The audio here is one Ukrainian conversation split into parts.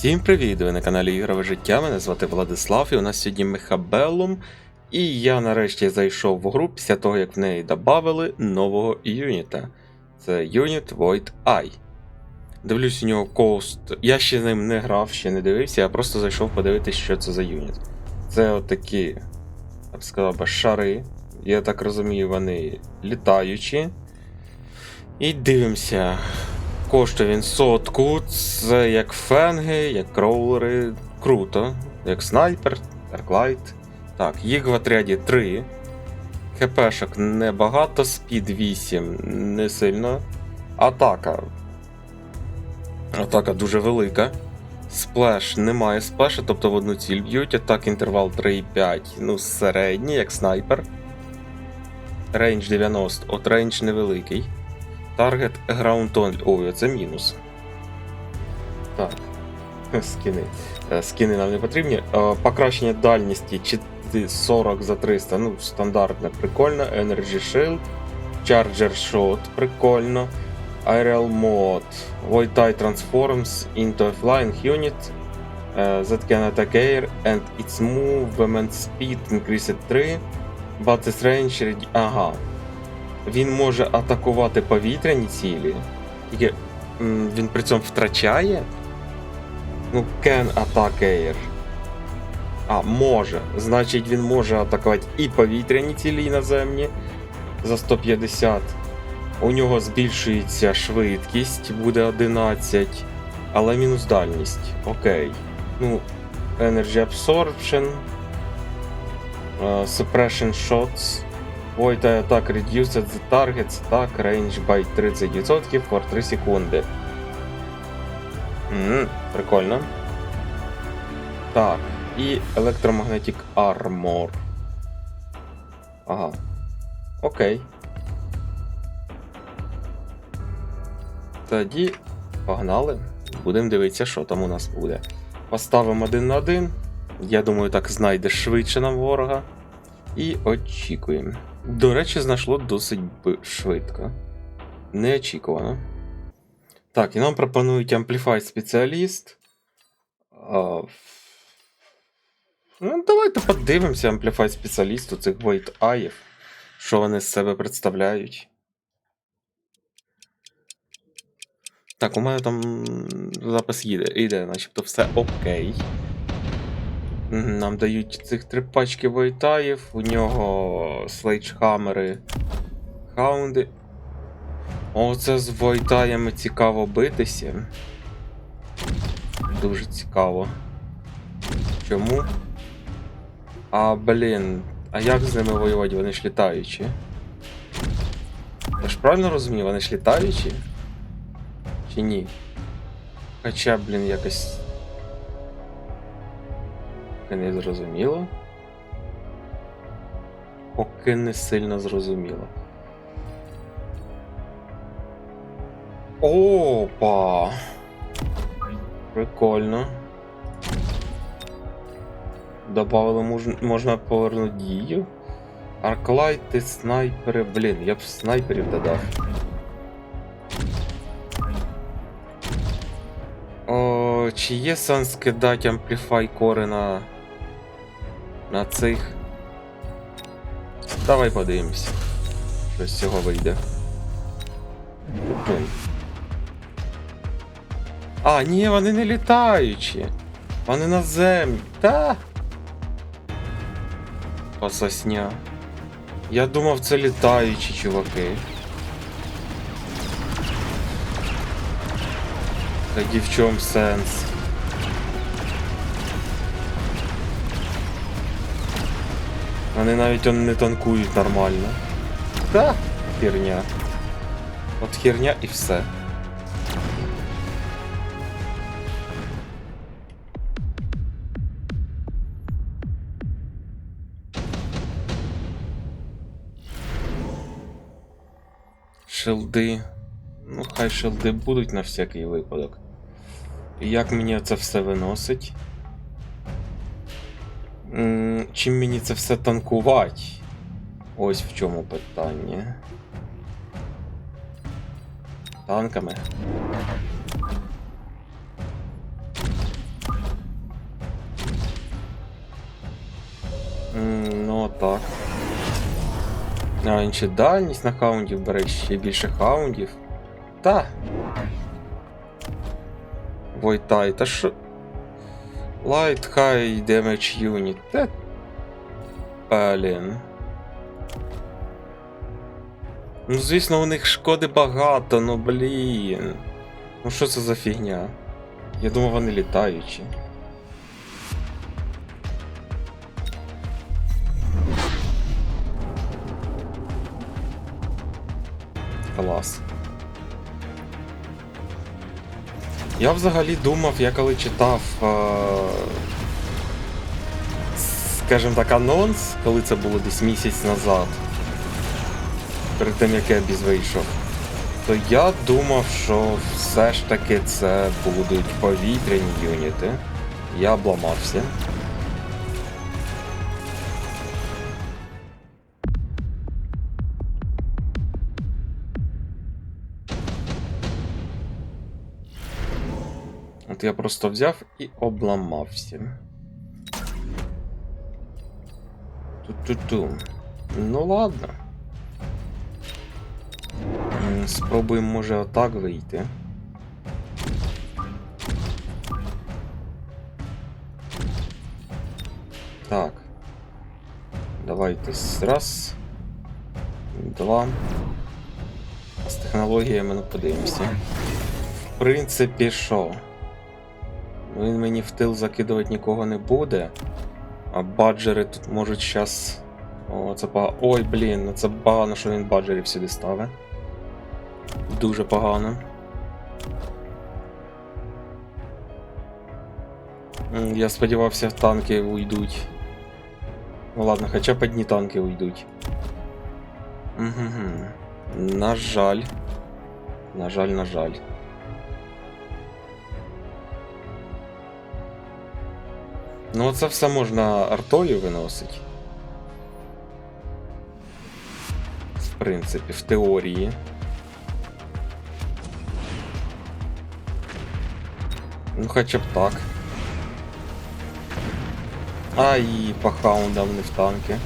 Всім привіт! Ви на каналі Ігрове життя. Мене звати Владислав, і у нас сьогодні Мехабеллум. І я нарешті зайшов в гру після того, як в неї додали нового юніта. Це юніт Void Eye. Дивлюсь у нього кост. Я ще з ним не грав, ще не дивився, я просто зайшов подивитися, що це за юніт. Це отакі, я б сказав, би, шари. Я так розумію, вони літаючі. І дивимося. Коштує він сотку, це як фенги, як кроулери. Круто. Як снайпер, арклайт. Так, їх в отряді 3. ХПшок небагато, спід 8 не сильно. Атака. Атака дуже велика. Сплеш немає сплеша, тобто в одну ціль б'ють. Атак інтервал 3,5. Ну, середній, як снайпер. Рейндж 90, от рейндж невеликий. Таргет Ground Only. Ой, це мінус. Так. Скини. Е, Скини нам не потрібні. Е, Покращення дальності 40 за 300. Ну, стандартне, прикольно. Energy Shield. Charger Shot, прикольно. Aerial Mode. Void Eye transforms into a flying unit uh, that can attack air and its movement speed increased 3. But its range... Ага. Він може атакувати повітряні цілі. Тільки він при цьому втрачає. Ну, can attack air. А, може. Значить, він може атакувати і повітряні цілі і наземні за 150. У нього збільшується швидкість, буде 11, але мінус дальність. Окей. Ну, Energy Absorption. е, Suppression Shots. Void Attack reduced the target's attack range by 30% for 3 секунди. Ммм, прикольно. Так, і Electromagnetic Armor. Ага. Окей. Тоді погнали. Будемо дивитися, що там у нас буде. Поставимо один на один. Я думаю, так знайде швидше нам ворога. І очікуємо. До речі, знайшло досить швидко. Неочікувано. Так, і нам пропонують Amplify спеціаліст. Ну, давайте подивимося Amplify спеціалісту цих Void Аїв. Що вони з себе представляють. Так, у мене там запис їде, іде, начебто все окей. Нам дають цих три пачки войтаїв, у нього слейджхамери, хаунди. О, це з войтаями цікаво битися. Дуже цікаво. Чому? А, блін, а як з ними воювати? Вони ж літаючі. Я ж правильно розумію, вони ж літаючі? Чи ні? Хоча, блін, якось. Поки не зрозуміло. Поки не сильно зрозуміло. Опа! Прикольно. Добавили мож... можна повернути дію. Арклайти, снайпери. Блін, я б снайперів додав. О, чи є сенс кидати ампліфай кори на. На цих? Давай подивимось. Що з цього вийде. Блін. А, ні, вони не літаючі. Вони наземні. Та. Пососня. Я думав, це літаючі чуваки. Тоді в сенс? Вони навіть он не танкують нормально. Та, херня. От херня і все. Шилди. Ну, хай шилди будуть на всякий випадок. Як мені це все виносить? Чим мені це все танкувати? Ось в чому питання. Танками. Ну так. А інші дальність на хаундів бере ще більше хаундів. Та. Войтай, та що... Light High Damage Unit. Та. Блін. Ну, звісно, у них шкоди багато, ну блін. Ну що це за фігня? Я думав, вони літаючі. Клас. Я взагалі думав, я коли читав, е- скажімо так, анонс, коли це було десь місяць назад, перед тим як Ебіс вийшов, то я думав, що все ж таки це будуть повітряні юніти. Я обламався. От я просто взяв і обламався. Ту-ту-ту. Ну ладно. Спробуємо, може, отак вийти. Так. Давайте раз. Два. З технологіями ну подивимося. В принципі, що? Він мені в тил закидувати нікого не буде. А баджери тут можуть щас. О, це погано. Ой, блін, ну це погано, що він баджерів сюди ставить. Дуже погано. Я сподівався, танки уйдуть. Ну ладно, хоча б одні танки уйдуть. Угу. На жаль. На жаль, на жаль. Ну, це все можна артою виносити. В принципі, в теорії. Ну, хоча б так. А, і по хаундам не в танки.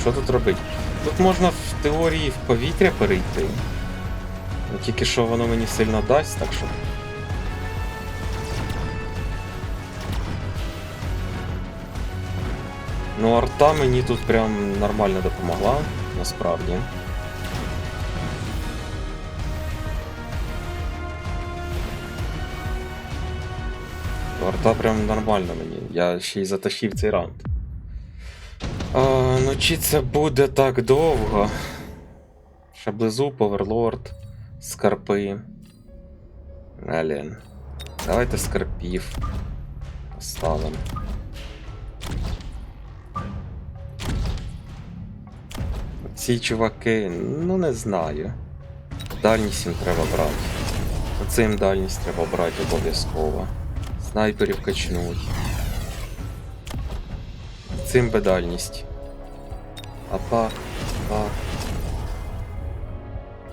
Що тут робити? Тут можна в теорії в повітря перейти. Тільки що воно мені сильно дасть, так що. Ну, арта мені тут прям нормально допомогла, насправді. Арта прям нормально мені. Я ще й затащив цей раунд. Чи це буде так довго? Шаблезу, Поверлорд, скарпи. Блін. Давайте скарпів. Поставимо. Ці чуваки, ну не знаю. Дальність їм треба брати. Оцим дальність треба брати обов'язково. Снайперів качнуть. Цим би дальність. А так, так.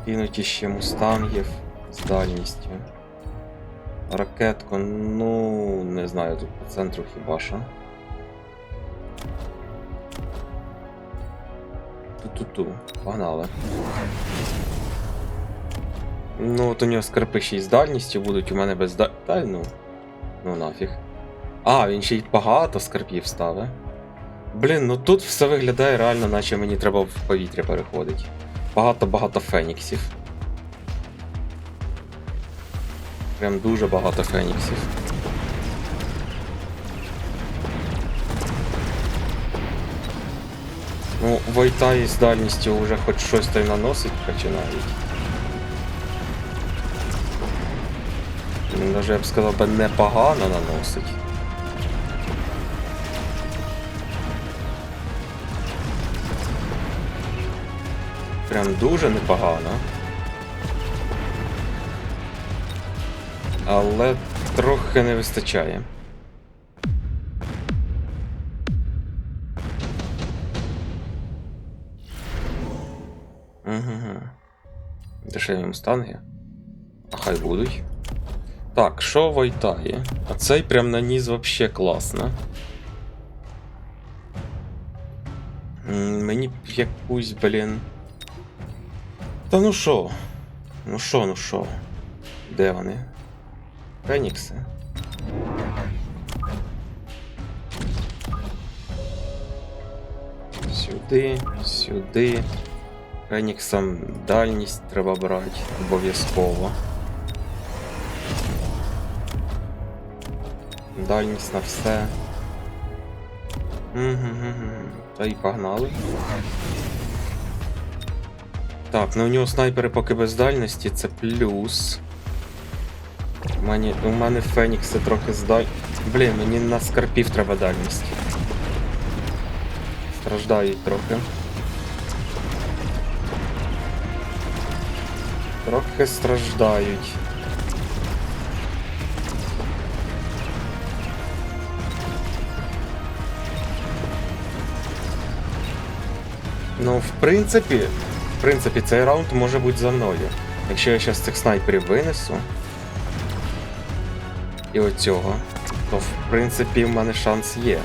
Кинуть іще мустангів з дальністю. Ракетку, ну, не знаю, тут по центру хіба що. Ту-ту-ту, погнали. Ну, от у нього скарпи ще й з дальністю будуть, у мене без да... Та ну. Ну нафіг. А, він ще й багато скарпів ставить. Блін, ну тут все виглядає реально, наче мені треба в повітря переходити. Багато-багато феніксів. Прям дуже багато феніксів. Ну, Войта із дальністю вже хоч щось й наносить починають. Даже я б сказав би непогано наносить. Прям дуже непогано. Але трохи не вистачає. Угу. Де ж дешеві мустанги. А хай будуть. Так, що вайтає? А цей прям на наніс вообще класно. Мені якусь, блін. Та ну що? Ну що, ну що? Де вони? Фенікси. Сюди, сюди. Феніксам дальність треба брати обов'язково. Дальність на все. Угу-гу-гу. Та й погнали. Так, ну у нього снайпери поки без дальності, це плюс. У мене, у мене Фенікси трохи здаль. Блін, мені на скарпів треба дальність. Страждають трохи. Трохи страждають. Ну, в принципі, в принципі, цей раунд може бути за мною. Якщо я зараз цих снайперів винесу. І оцього, то в принципі в мене шанс є.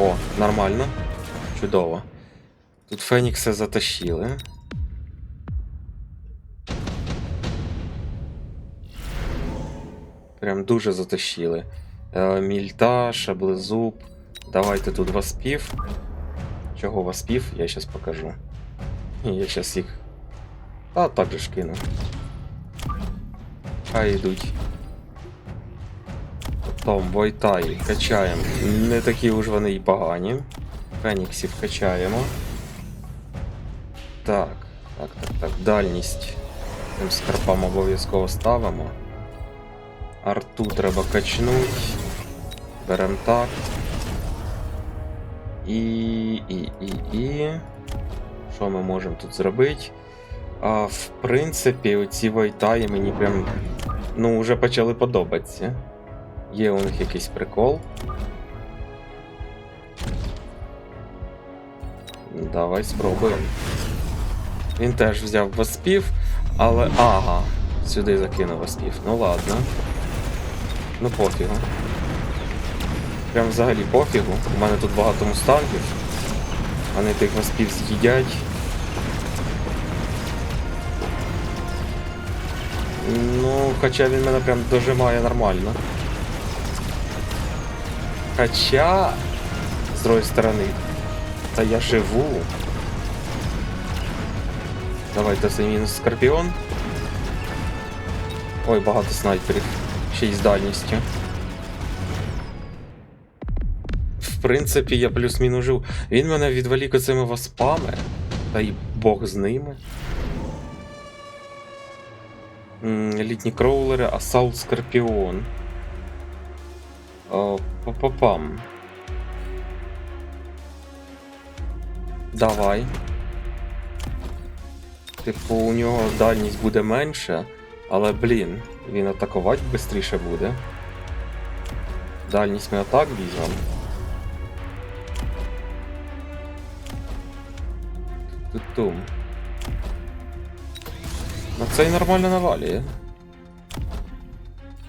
О, нормально. Чудово. Тут Фенікси затащили. Прям дуже затащили. Е, Мільта, шаблезуб. Давайте тут васпів. Чого васпів, я зараз покажу. Я зараз їх. А так же ж кину. Хай йдуть. Потом Войтай качаємо. Не такі уж вони і погані. Феніксів качаємо. Так, так, так, так. Дальність. Цим скарпам обов'язково ставимо. Арту треба качнуть. Берем так. І. і. і. і. Що ми можемо тут зробити? А, в принципі, оці вайтаї мені прям. Ну, вже почали подобатися. Є у них якийсь прикол. Давай спробуємо. Він теж взяв васпів, але. Ага, сюди закинув васпів. Ну ладно. Ну пофігу. Прям взагалі пофігу. У мене тут багато мустангів. Вони тих васпів з'їдять. Ну, хоча він мене прям дожимає нормально. Хоча, з другої сторони, та я живу. Давайте це мінус Скорпіон. Ой, багато снайперів. Ще й з дальністю. Принципі, я плюс-мінус жив. Він мене відволік оцими васпами. Та й Бог з ними. Літні кроулери, Асаулт Скорпіон. Па-па-пам. Давай. Типу, у нього дальність буде менша, але, блін, він атакувати швидше буде. Дальність ми атак візьмемо. Тутум. Це й нормально навалює.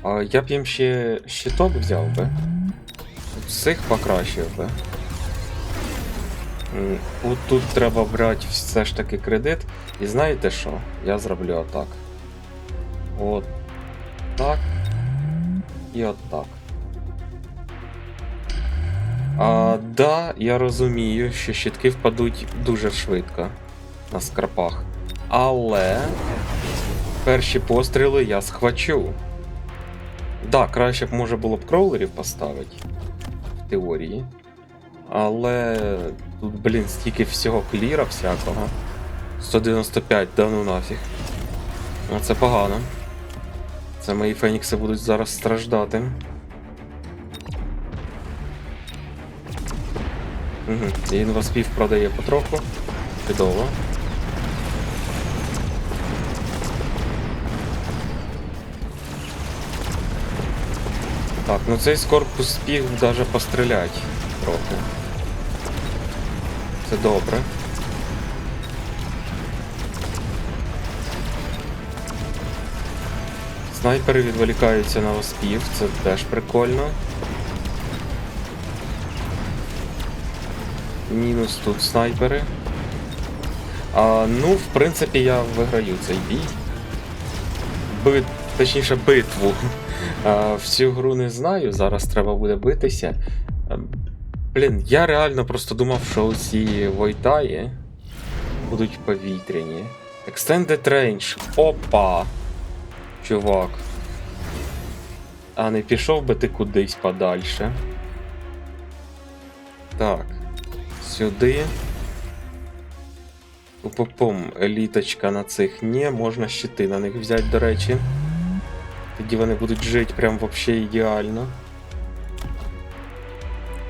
А я б їм ще щиток взяв би. Цих покращив би. От тут треба брати все ж таки кредит. І знаєте що? Я зроблю отак. От так. І от так. А, да, я розумію, що щитки впадуть дуже швидко на скарпах. Але перші постріли я схвачу. Да, краще б може було б кроулерів поставити. В теорії. Але тут, блін, стільки всього кліра всякого. 195, да ну нафіг. Це погано. Це мої фенікси будуть зараз страждати. Угу. Він вас пів продає потроху. Чудово. Так, ну цей скорпус спів навіть пострілять трохи. Це добре. Снайпери відволікаються на воспів, це теж прикольно. Мінус тут снайпери. А, ну, в принципі, я виграю цей бій. Бит, точніше, битву. А, всю гру не знаю, зараз треба буде битися. А, блін, я реально просто думав, що ці Войтаї будуть повітряні. Extended Range. Опа! Чувак. А не пішов би ти кудись подальше. Так. Сюди. Попом еліточка на цих ні, можна щити на них взяти, до речі. Тоді вони будуть жити прям вообще ідеально.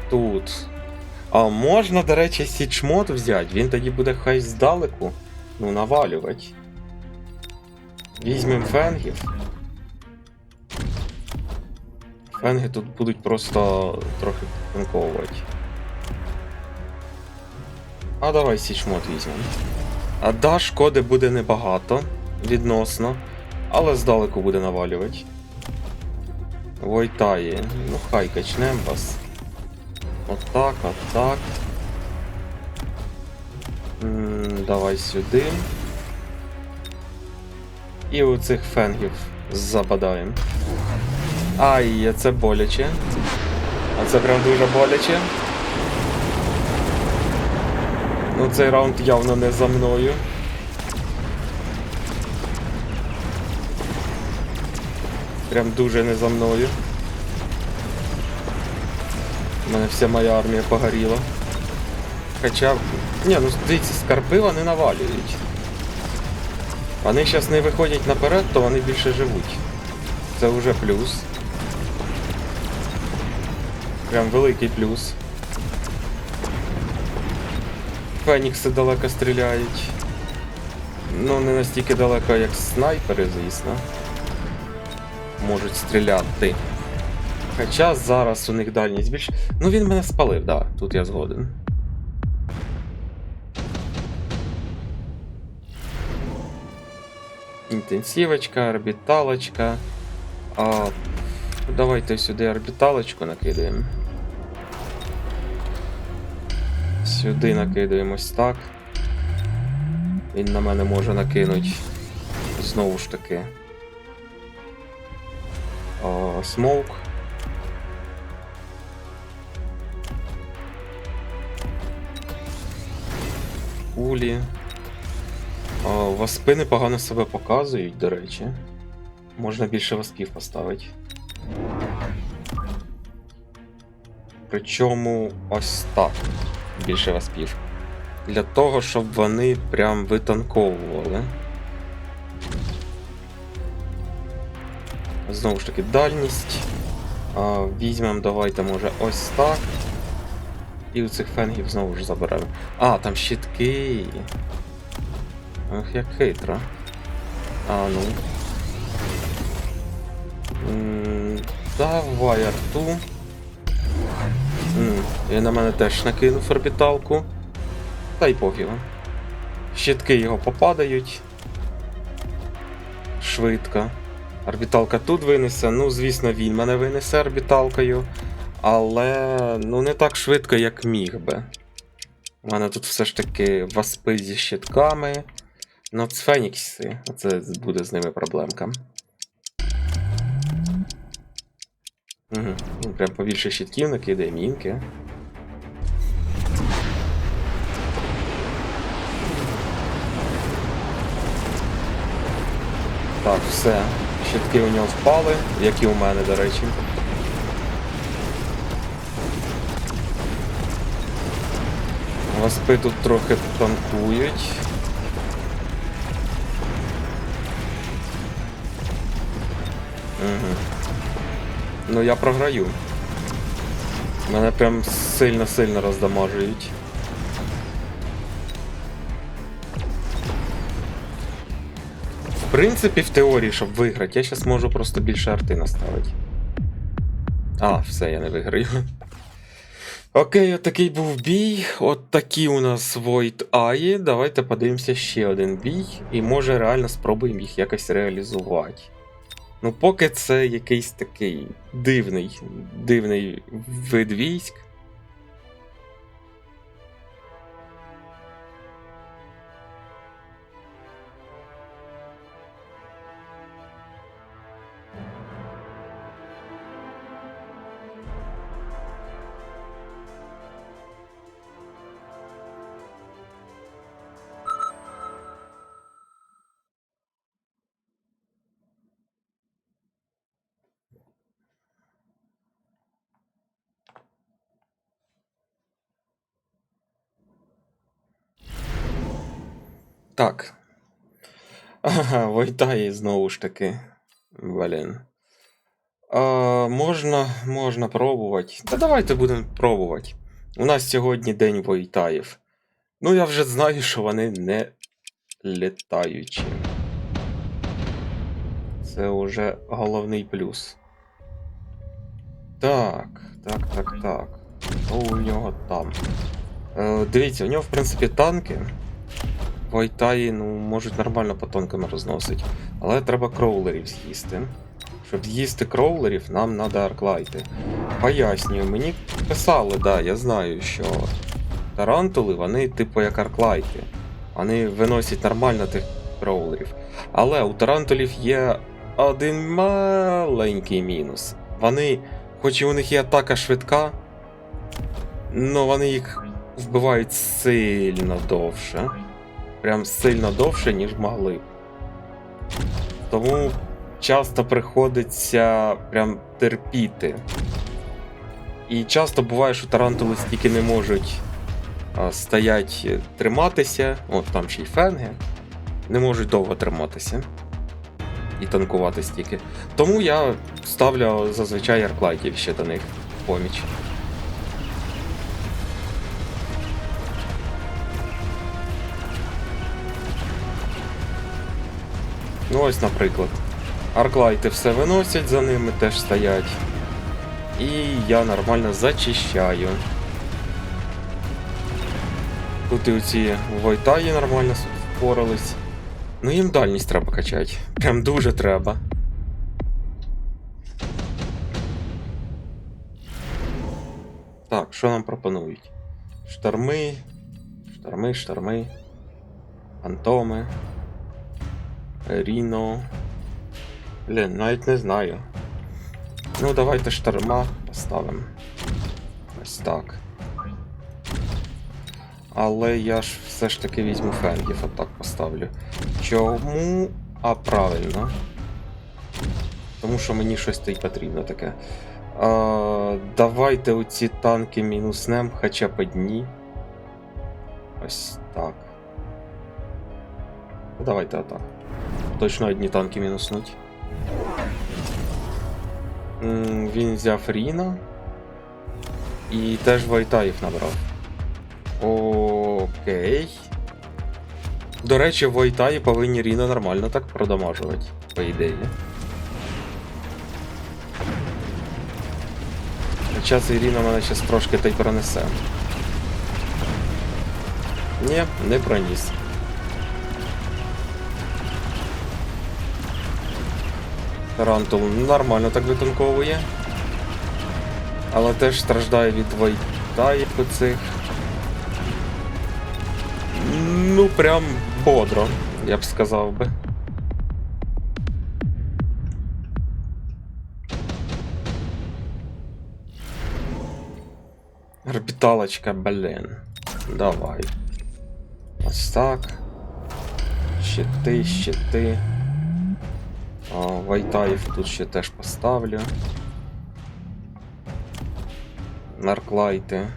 Тут. А можна, до речі, січмод взяти, він тоді буде хай здалеку. Ну, навалювати. Візьмем фенгів. Фенги тут будуть просто трохи танковувати. А давай січмот візьмемо. А да, шкоди буде небагато відносно, але здалеку буде навалювати. Войтає. Ну хай качнем вас. Отак, отак. М, Давай сюди. І у цих фенгів забадаємо. Ай, це боляче. А це прям дуже боляче. Ну, цей раунд явно не за мною. Прям дуже не за мною. У мене вся моя армія погоріла. Хоча. Ні, ну дивіться, скарби вони навалюють. Вони зараз не виходять наперед, то вони більше живуть. Це вже плюс. Прям великий плюс. Фенікси далеко стріляють. Ну, не настільки далеко, як снайпери, звісно. Можуть стріляти. Хоча зараз у них дальність більш. Ну він мене спалив, да, тут я згоден. Інтенсивочка, орбіталочка. А, давайте сюди орбіталочку накидаємо. Сюди накидаємо ось так. Він на мене може накинути. Знову ж таки. О, смоук. Кулі. О, васпи непогано себе показують, до речі. Можна більше васпів поставити. Причому ось так. Більше васпів. Для того, щоб вони прям витанковували. Знову ж таки, дальність. Візьмемо, давайте, може, ось так. І у цих фенгів знову ж заберемо. А, там щитки. Ах, як хитро. А, ну. М, Давай арту. Він на мене теж накинув орбіталку. Та й пофігу. Щитки його попадають. Швидко. Орбіталка тут винесе. Ну, звісно, він мене винесе орбіталкою. Але ну не так швидко, як міг би. У мене тут все ж таки васпи зі щитками. Ну, це Фенікси. Це буде з ними проблемка. Угу. Прям побільше щитків накидає мінки. Так, все. Щитки у нього впали, як і у мене, до речі. Васпи тут трохи танкують. Угу. Ну я програю. Мене прям сильно-сильно роздамажують. В принципі, в теорії, щоб виграти, я зараз можу просто більше арти наставити. А, все, я не виграю. Окей, от такий був бій. От такі у нас Void Аї. Давайте подивимося ще один бій. І може реально спробуємо їх якось реалізувати. Ну, поки це якийсь такий дивний, дивний вид військ. Так. Ага, Войтай знову ж таки. Блін. А, можна, можна пробувати. Та давайте будемо пробувати. У нас сьогодні день Войтаїв. Ну, я вже знаю, що вони не літаючі. Це вже головний плюс. Так, так, так, так. Що у нього там? Е, дивіться, у нього, в принципі, танки. Вайтаї, ну, можуть нормально по тонками розносити. Але треба кроулерів з'їсти. Щоб з'їсти кроулерів, нам треба арклайти. Пояснюю, мені писали, да, я знаю, що тарантули, вони типу як арклайти. Вони виносять нормально тих кроулерів. Але у тарантулів є один маленький мінус. Вони, хоч і у них є атака швидка, але вони їх вбивають сильно довше. Прям сильно довше, ніж могли. Тому часто приходиться прям терпіти. І часто буває, що тарантули стільки не можуть стоять е, триматися. От там ще й фенги. Не можуть довго триматися. І танкувати стільки. Тому я ставлю зазвичай арклайтів ще до них в поміч. Ну ось, наприклад. Арклайти все виносять, за ними теж стоять. І я нормально зачищаю. Тут і оці Войтаї нормально впорались. Ну їм дальність треба качати. Прям дуже треба. Так, що нам пропонують? Шторми, шторми, шторми, фантоми. Ріно. Блін, навіть не знаю. Ну, давайте шторма поставимо. Ось так. Але я ж все ж таки візьму фенгів, отак поставлю. Чому? А правильно. Тому що мені щось тут потрібно таке. А, давайте оці танки мінуснем хоча б одні. Ось так. Давайте отак. Точно одні танки мінуснуть. М, Він взяв Ріна. І теж Вайтаїв набрав. Окей. До речі, Вайтаї повинні Ріна нормально так продамажувати, по ідеї. Хоча цей Ріна мене щас трошки та й пронесе. Ні, не проніс. Тарантул нормально так витанковує. Але теж страждає від вайтаїв оцих. Ну, прям бодро, я б сказав би. Орбіталочка, блін. Давай. Ось так. Щити, щити. Вайтаїв тут ще теж поставлю. Нарклайти.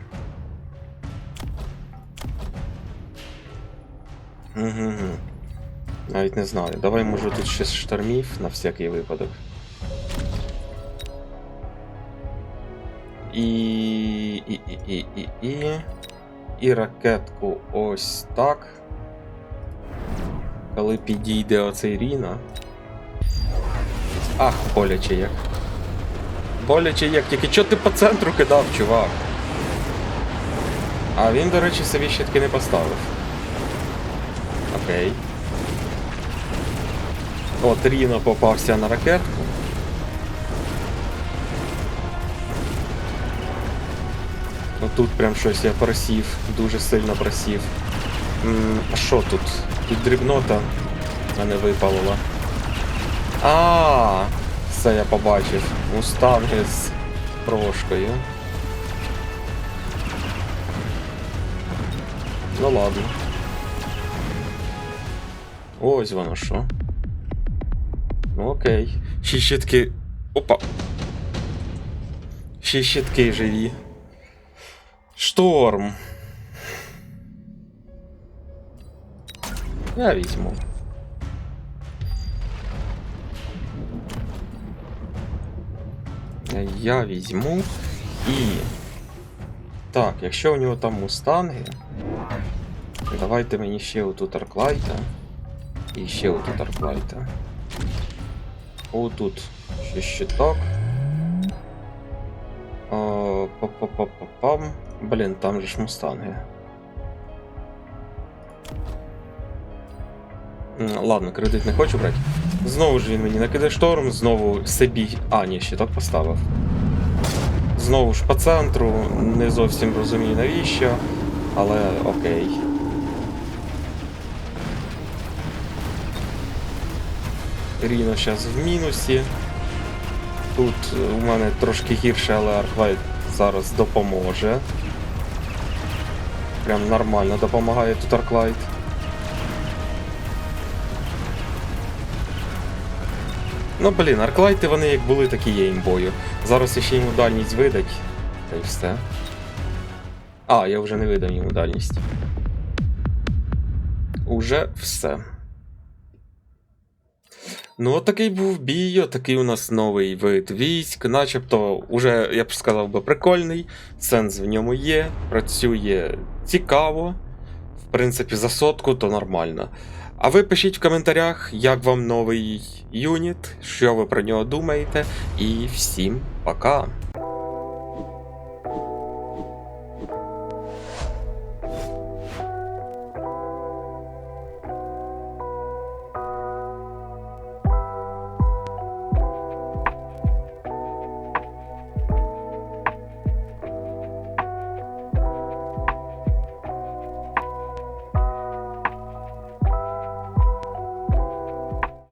Угу. Навіть не знаю. Давай може тут ще штормів на всякий випадок. І. І. І. І. І. І, і ракетку ось так. Коли підійде оцей Ріна. Ах, боляче як. Боляче як, тільки чого ти по центру кидав, чувак? А він, до речі, собі щитки не поставив. Окей. От Ріно попався на ракетку. Отут прям щось я просів, дуже сильно просів. А що тут? Тут дрібнота мене випалила. А, все я побачив. Мустанги з прошкою. Ну ладно. Ось воно що. Ну окей. Ще щитки. Опа. Ще щитки живі. Шторм. Я візьму. Я візьму і. Так, якщо у нього там мустанги. Давайте мені ще оту Тарклайта. І ще оту Тарклайта. Отут ще щиток. О, Па-па-па-па-пам. Блін, там же ж мустанги. Ладно, кредит не хочу брати. Знову ж він мені накиде шторм, знову собі. А, ні, щиток поставив. Знову ж по центру, не зовсім розумію навіщо, але окей. Ріно зараз в мінусі. Тут у мене трошки гірше, але Арквайт зараз допоможе. Прям нормально допомагає тут Арклайт. Ну блін, арклайти вони як були, так і є імбою. Зараз ще йому дальність видать. Та й все. А, я вже не видав йому дальність. Уже все. Ну, от такий був бій, такий у нас новий вид військ, начебто, уже, я б сказав би, прикольний, сенс в ньому є, працює цікаво. В принципі, за сотку то нормально. А ви пишіть в коментарях, як вам новий юніт, що ви про нього думаєте, і всім пока!